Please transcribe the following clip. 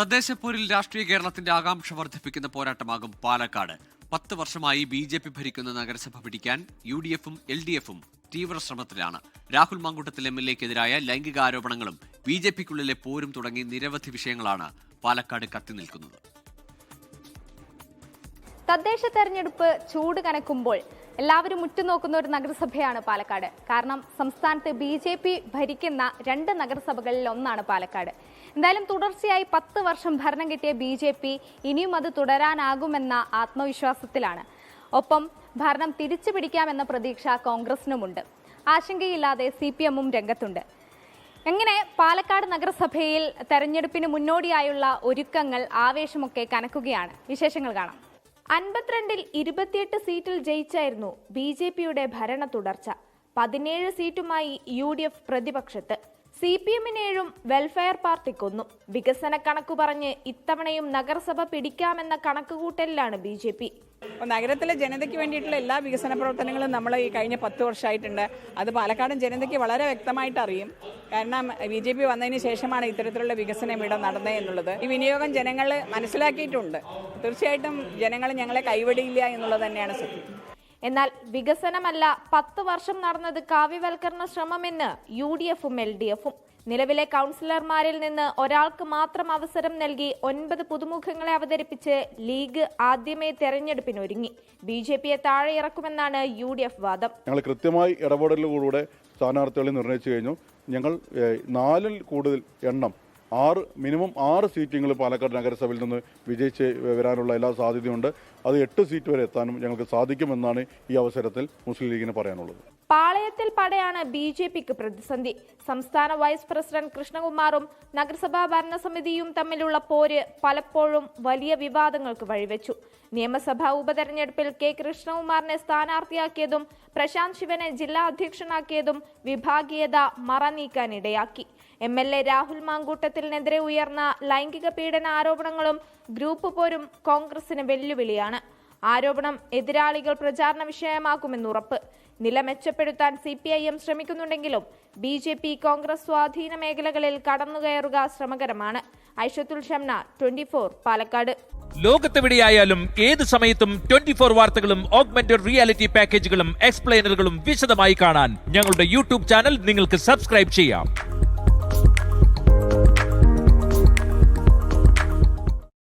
തദ്ദേശപ്പോരിൽ രാഷ്ട്രീയ കേരളത്തിന്റെ ആകാംക്ഷ വർദ്ധിപ്പിക്കുന്ന പോരാട്ടമാകും പാലക്കാട്. പത്ത് വർഷമായി ബി ജെ പി ഭരിക്കുന്ന നഗരസഭ പിടിക്കാൻ യു ഡി എഫും എൽ ഡി എഫും തീവ്ര ശ്രമത്തിലാണ്. രാഹുൽ മാങ്കൂട്ടത്തിൽ എം എൽ എക്കെതിരായ ലൈംഗിക ആരോപണങ്ങളും ബി ജെ പിക്കുള്ളിലെ പോരും തുടങ്ങി നിരവധി വിഷയങ്ങളാണ് പാലക്കാട് കത്തി നിൽക്കുന്നത്. തദ്ദേശ തെരഞ്ഞെടുപ്പ് ചൂട് കനക്കുമ്പോൾ എല്ലാവരും ഉറ്റുനോക്കുന്ന ഒരു നഗരസഭയാണ് പാലക്കാട്. കാരണം സംസ്ഥാനത്ത് ബി ജെ പി ഭരിക്കുന്ന രണ്ട് നഗരസഭകളിൽ ഒന്നാണ് പാലക്കാട്. എന്തായാലും തുടർച്ചയായി പത്ത് വർഷം ഭരണം കിട്ടിയ ബി ജെ പി ഇനിയും അത് തുടരാനാകുമെന്ന ആത്മവിശ്വാസത്തിലാണ്. ഒപ്പം ഭരണം തിരിച്ചു പിടിക്കാമെന്ന പ്രതീക്ഷ കോൺഗ്രസിനുമുണ്ട്. ആശങ്കയില്ലാതെ സി പി എമ്മും രംഗത്തുണ്ട്. എങ്ങനെ പാലക്കാട് നഗരസഭയിൽ തെരഞ്ഞെടുപ്പിന് മുന്നോടിയായുള്ള ഒരുക്കങ്ങൾ ആവേശമൊക്കെ കനക്കുകയാണ്. വിശേഷങ്ങൾ കാണാം. അൻപത്തിരണ്ടിൽ ഇരുപത്തിയെട്ട് സീറ്റിൽ ജയിച്ചായിരുന്നു ബി ജെ പിയുടെ ഭരണ തുടർച്ച. പതിനേഴ് സീറ്റുമായി യു ഡി എഫ് പ്രതിപക്ഷത്ത്. സി പി എമ്മിനേഴും വെൽഫെയർ പാർട്ടിക്കൊന്നു വികസന കണക്കു പറഞ്ഞ് ഇത്തവണയും നഗരസഭ പിടിക്കാമെന്ന കണക്കുകൂട്ടലിലാണ് ബി ജെ പി. നഗരത്തിലെ ജനതയ്ക്ക് വേണ്ടിയിട്ടുള്ള എല്ലാ വികസന പ്രവർത്തനങ്ങളും നമ്മൾ ഈ കഴിഞ്ഞ പത്ത് വർഷമായിട്ടുണ്ട്. അത് പാലക്കാടൻ ജനതയ്ക്ക് വളരെ വ്യക്തമായിട്ട് അറിയും. കാരണം ബി ജെ പി വന്നതിന് ശേഷമാണ് ഇത്തരത്തിലുള്ള വികസനം ഇവിടെ നടന്നത് എന്നുള്ളത്. ഈ വിനിയോഗം ജനങ്ങൾ മനസ്സിലാക്കിയിട്ടുണ്ട്. തീർച്ചയായിട്ടും ജനങ്ങൾ ഞങ്ങളെ കൈവിടിയില്ല എന്നുള്ളത് തന്നെയാണ് സത്യം. എന്നാൽ വികസനമല്ല പത്ത് വർഷം നടന്നത് കാവ്യവൽക്കരണ ശ്രമമെന്ന് യു ഡി എഫും എൽ ഡി എഫും. നിലവിലെ കൗൺസിലർമാരിൽ നിന്ന് ഒരാൾക്ക് മാത്രം അവസരം നൽകി ഒൻപത് പുതുമുഖങ്ങളെ അവതരിപ്പിച്ച് ലീഗ് ആദ്യമേ തെരഞ്ഞെടുപ്പിനൊരുങ്ങി. ബി ജെ പിയെ താഴെ ഇറക്കുമെന്നാണ് യു ഡി എഫ് വാദം. ഞങ്ങൾ കൃത്യമായി ഇടപെടലിലൂടെ സ്ഥാനാർത്ഥികളെ നിർണയിച്ചു കഴിഞ്ഞു. ഞങ്ങൾ നാലിൽ കൂടുതൽ എണ്ണം ആറ് മിനിമം ആറ് സീറ്റുകൾ പാലക്കാട് നഗരസഭയിൽ നിന്ന് വിജയിച്ച് വരാനുള്ള എല്ലാ സാധ്യതയുണ്ട്. അത് എട്ട് സീറ്റ് വരെ എത്താനും ഞങ്ങൾക്ക് സാധിക്കുമെന്നാണ് ഈ അവസരത്തിൽ മുസ്ലിം ലീഗിന് പറയാനുള്ളത്. പാളയത്തിൽ പടയാണ് ബി ജെ പിക്ക് പ്രതിസന്ധി. സംസ്ഥാന വൈസ് പ്രസിഡന്റ് കൃഷ്ണകുമാറും നഗരസഭാ ഭരണസമിതിയും തമ്മിലുള്ള പോര് പലപ്പോഴും വലിയ വിവാദങ്ങൾക്ക് വഴിവെച്ചു. നിയമസഭാ ഉപതെരഞ്ഞെടുപ്പിൽ കെ കൃഷ്ണകുമാറിനെ സ്ഥാനാർത്ഥിയാക്കിയതും പ്രശാന്ത് ശിവനെ ജില്ലാ അധ്യക്ഷനാക്കിയതും വിഭാഗീയത മറനീക്കാനിടയാക്കി. എം എൽ എ രാഹുൽ മാങ്കൂട്ടത്തിനെതിരെ ഉയർന്ന ലൈംഗിക പീഡന ആരോപണങ്ങളും ഗ്രൂപ്പ് പോരും കോൺഗ്രസിന് വെല്ലുവിളിയാണ്. ആരോപണം എതിരാളികൾ പ്രചാരണ വിഷയമാക്കുമെന്നുറപ്പ് നില മെച്ചപ്പെടുത്താൻ സി പി ഐ എം ശ്രമിക്കുന്നുണ്ടെങ്കിലും ബി ജെ പി കോൺഗ്രസ് സ്വാധീന മേഖലകളിൽ കടന്നുകയറുക ശ്രമകരമാണ്. Aishathul Shamna twenty four Palakkad. ലോകത്തെവിടെയായാലും ഏത് സമയത്തും ട്വന്റി ഫോർ വാർത്തകളും ഓഗ്മെന്റഡ് റിയാലിറ്റി പാക്കേജുകളും എക്സ്പ്ലെയിനറുകളും വിശദമായി കാണാൻ ഞങ്ങളുടെ യൂട്യൂബ് ചാനൽ നിങ്ങൾക്ക് സബ്സ്ക്രൈബ് ചെയ്യാം.